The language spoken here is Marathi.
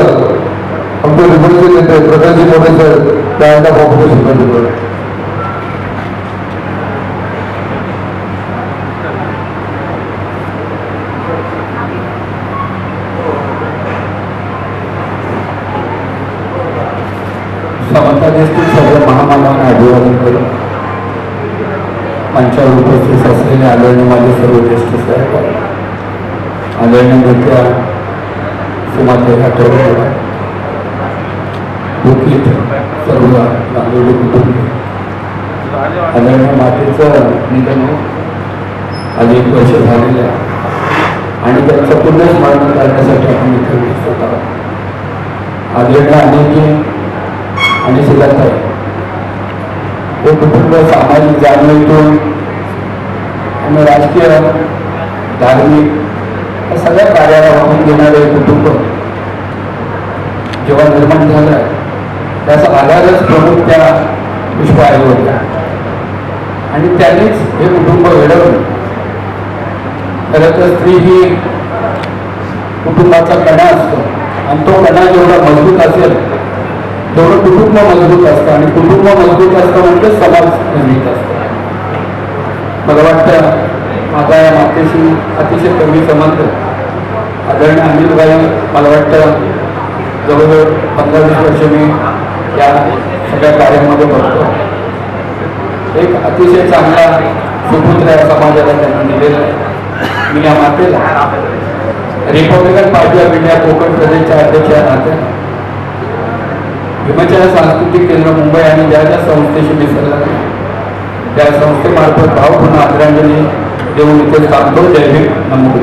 आमचे उपस्थित नेते प्रकाशजी मोठे सर त्यांना कॉम्पिटिशनमध्ये समाजातील अभिवादन करून मंचावर उपस्थित असलेले आदरणीय माझे सर्व ज्येष्ठ साहेब आदरणीय नेत्या सुमाते आठवडे दुखीत सर्व नागरिक कुटुंबीय आदरणीय मातेचं निधन होऊन आज एक वर्ष झालेलं आहे. आणि त्यांचं पुन्हा स्मरण करण्यासाठी आपण इथे उपस्थित आहोत. आदरणीय अनेक आणि सुधाताई हे कुटुंब सामाजिक जाणीवेतून आणि राजकीय धार्मिक या सगळ्या कार्याला वाहून घेणारे कुटुंब निर्माण झालं. त्याचा आधारच प्रमुख त्या पुष्प आई होत्या. आणि त्यांनीच हे कुटुंब घडवलं. खरं तर स्त्री ही कुटुंबाचा कणा असतो. आणि तो कणा जेवढा मजबूत असेल तेवढं कुटुंब मजबूत असतं. आणि कुटुंब मजबूत असतं म्हणजे समाज मजबूत असतो. मला वाटतं माझा या मातेशी अतिशय कमी संबंध. आदरणीय अनिलबाई मला वाटतं जवळजवळ पंधरा वीस वर्ष मी या सगळ्या कार्यामध्ये बघतो. एक अतिशय चांगला सुपुत्र या समाजाला त्यांनी दिलेला आहे. मी या मातेला Republican party of India Konkan प्रदेशच्या अध्यक्ष या नात्याने हिमाचल सांस्कृतिक केंद्र मुंबई आणि ज्या ज्या संस्थेशी मिसळला त्या संस्थेमार्फत भावपूर्ण आदरांजली देऊन इथे सांगतो जय भीम नमो